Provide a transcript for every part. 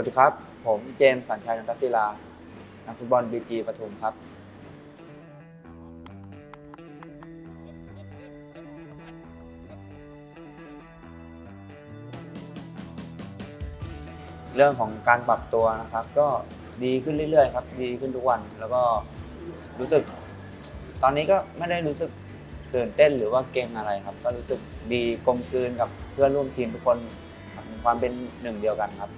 วัสดีครับ ผมเจมส์สัญชัยนันทศิลา นักฟุตบอลบีจีปทุมครับ เรื่องของการปรับตัวนะครับ ก็ดีขึ้นเรื่อยๆครับ ดีขึ้นทุกวัน แล้วก็รู้สึก ตอนนี้ก็ไม่ได้รู้สึกตื่นเต้นหรือว่าเก่งอะไรครับ ก็รู้สึกดีกลมกลืนกับเพื่อนร่วมทีมทุกคนมีความเป็นหนึ่งเดียวกันครับ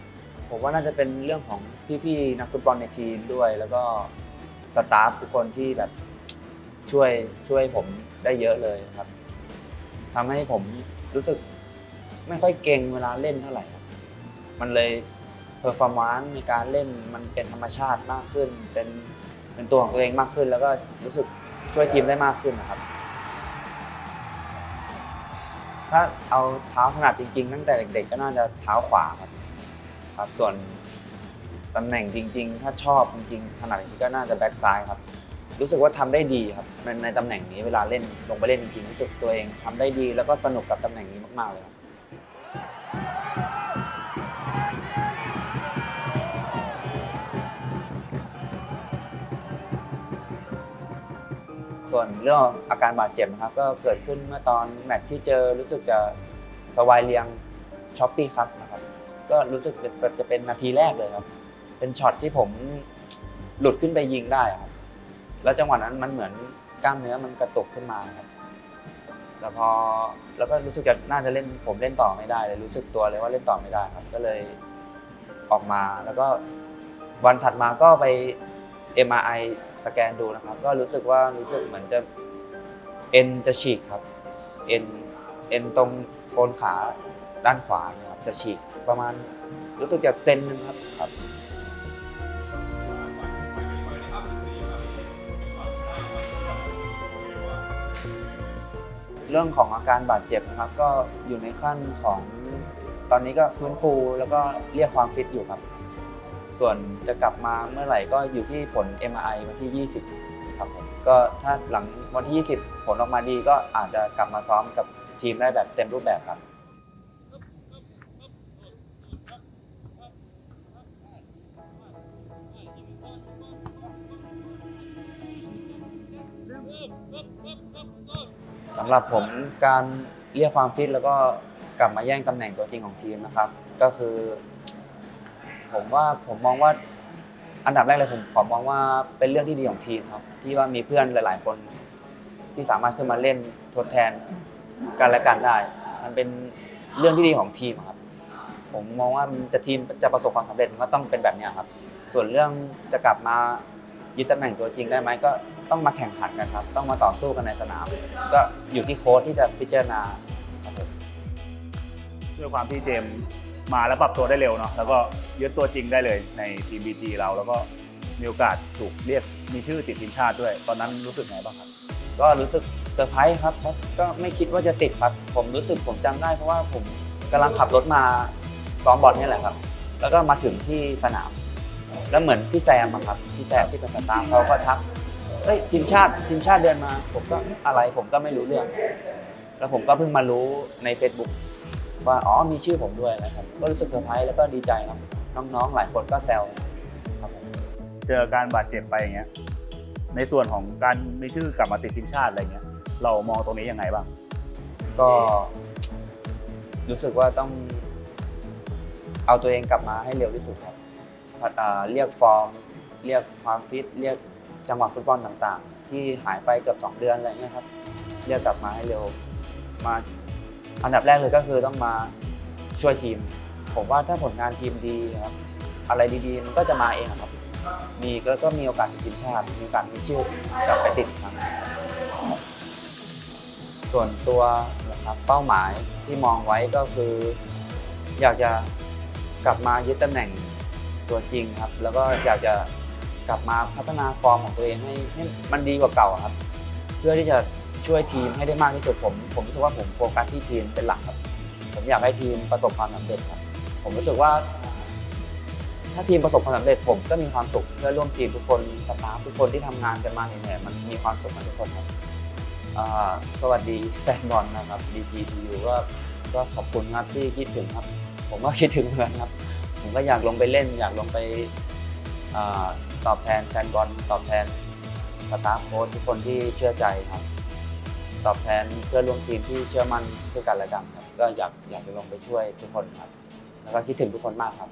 ผมว่าน่าจะเป็นเรื่องของพี่ๆนักฟุตบอลในทีมด้วย แล้วก็สตาฟทุกคนที่แบบช่วยช่วยผมได้เยอะเลยครับทำให้ผมรู้สึกไม่ค่อยเก่งเวลาเล่นเท่าไหร่ครับมันเลยเพอร์ฟอร์มานซ์ในการเล่นมันเป็นธรรมชาติมากขึ้น เป็นเป็นตัวของตัวเองมากขึ้น แล้วก็รู้สึกช่วยทีมได้มากขึ้นนะครับ ถ้าเอาเท้าถนัดจริงๆ ตั้งแต่เด็กๆ ก็น่าจะเท้าขวาครับ ครับส่วนตำแหน่งจริง ๆ ถ้าชอบจริงๆถนัดจริงๆก็น่าจะแบ็กซ้ายครับ รู้สึกว่าทำได้ดีครับในในตำแหน่งนี้เวลาเล่นลงไปเล่นจริงๆรู้สึกตัวเองทำได้ดีแล้วก็สนุกกับตำแหน่งนี้มากๆเลยครับส่วนเรื่องอาการบาดเจ็บนะครับ ก็เกิดขึ้นเมื่อตอนแมตช์ที่เจอรู้สึกจะสวายเลียงช้อปปี้ครับ ก็รู้สึกเป็นจะเป็นนาทีแรกเลยครับ เป็นช็อตที่ผมหลุดขึ้นไปยิงได้ครับ แล้วจังหวะนั้นมันเหมือนกล้ามเนื้อมันกระตุกขึ้นมาครับแล้วพอแล้วก็รู้สึกจะน่าจะเล่นผมเล่นต่อไม่ได้เลยรู้สึกตัวเลยว่าเล่นต่อไม่ได้ครับ ก็เลยออกมาแล้วก็วันถัดมาก็ไป MRI สแกนดูนะครับ ก็รู้สึกว่ารู้สึกเหมือนจะเอ็นจะฉีกครับเอ็นเอ็นตรงโคนขาด้านขวาครับจะฉีก ประมาณรู้สึกจะเซนหนึงครับครับ เรื่องของอาการบาดเจ็บนะครับ ก็อยู่ในขั้นของตอนนี้ก็ฟื้นฟูแล้วก็เรียกความฟิตอยู่ครับ ส่วนจะกลับมาเมื่อไหร่ก็อยู่ที่ผล MRI วันที่ 20 ครับผมก็ถ้าหลังวันที่ 20 ผลออกมาดีก็อาจจะกลับมาซ้อมกับทีมได้แบบเต็มรูปแบบครับำหรับผมการเรียกความฟิตแล้วก็กลับมาแย่งตำแหน่งตัวจริงของทีมนะครับ ก็คือ ผมว่าผมมองว่าอันดับแรกเลยผมขอมองว่าเป็นเรื่องที่ดีของทีมครับ ที่ว่ามีเพื่อนหลาย ๆ คน ที่สามารถขึ้นมาเล่นทดแทนกันและกันได้ มันเป็นเรื่องที่ดีของทีมครับ ผมมองว่าจะทีมจะประสบความสำเร็จมันก็ต้องเป็นแบบนี้ครับ ส่วนเรื่องจะกลับมายึดตำแหน่งตัวจริงได้ไหมก็ ต้องมาแข่งขันกันครับ ต้องมาต่อสู้กันในสนาม ก็อยู่ที่โค้ชที่จะพิจารณาครับผมด้วยความที่เจมส์มาแล้วปรับตัวได้เร็วเนาะแล้วก็ยึดตัวจริงได้เลยในทีมบีจีเราแล้วก็มีโอกาสถูกเรียกมีชื่อติดทีมชาติด้วย ตอนนั้นรู้สึกไงบ้างครับ ก็รู้สึกเซอร์ไพรส์ครับเพราะก็ไม่คิดว่าจะติดครับ ผมรู้สึกผมจำได้เพราะว่าผมกำลังขับรถมาซ้อมบอลนี่แหละครับ แล้วก็มาถึงที่สนาม แล้วเหมือนพี่แซมอะครับพี่แซมที่เป็นสตาฟเขาก็ทัก เฮ้ยทีมชาติทีมชาติเดินมา ผมก็อะไรผมก็ไม่รู้เรื่อง แล้วผมก็เพิ่งมารู้ใน Facebook ว่าอ๋อมีชื่อผมด้วยนะครับ ก็รู้สึกเซอร์ไพรส์แล้วก็ดีใจครับน้องๆ หลายคนก็แซวครับผมเจอการบาดเจ็บไปอย่างเงี้ยในส่วนของการมีชื่อกลับมาติดทีมชาติอะไรเงี้ยเรามองตรงนี้ยังไงบ้าง ก็รู้สึกว่าต้อง เอาตัวเองกลับมาให้เร็วที่สุดครับพัฒนาเรียกฟอร์ม เรียกความฟิตเรียก จังหวะฟุตบอลต่างๆ ที่หายไปเกือบ 2 เดือนอะไรเงี้ยครับเรียกกลับมาให้เร็วมาอันดับแรกเลยก็คือต้องมาช่วยทีม ผมว่าถ้าผลงานทีมดีครับอะไรดีๆมันก็จะมาเองครับมีก็ก็มีโอกาสติดทีมชาติ มีโอกาสมีชื่อกลับไปติดครั้งส่วนตัวนะครับเป้าหมายที่มองไว้ก็คือ อยากจะกลับมายึดตำแหน่งตัวจริงครับ แล้วก็อยากจะ กลับมาพัฒนาฟอร์มของตัวเองให้ให้มันดีกว่าเก่าครับ เพื่อที่จะช่วยทีมให้ได้มากที่สุดผมผมรู้สึกว่าผมโฟกัสที่ทีมเป็นหลักครับ ผมอยากให้ทีมประสบความสำเร็จครับ ผมรู้สึกว่า ถ้าทีมประสบความสำเร็จผมก็มีความสุขเพื่อร่วมทีมทุกคนสตาฟทุกคนที่ทำงานกันมาเหนื่อยๆมันมีความสุขกันทุกคนครับสวัสดีแฟนบอลนะครับ DPTU ก็ก็ขอบคุณครับที่คิดถึงครับ ผมก็คิดถึงเหมือนกันครับ ผมก็อยากลงไปเล่น อยากลงไป ตอบแทนแฟนบอลตอบแทนสตาฟโค้ชทุกคนที่เชื่อใจครับ ตอบแทนเพื่อนร่วมทีมที่เชื่อมั่นซึ่งกันและกันครับก็อยากอยากจะลงไปช่วยทุกคนครับ แล้วก็คิดถึงทุกคนมากครับ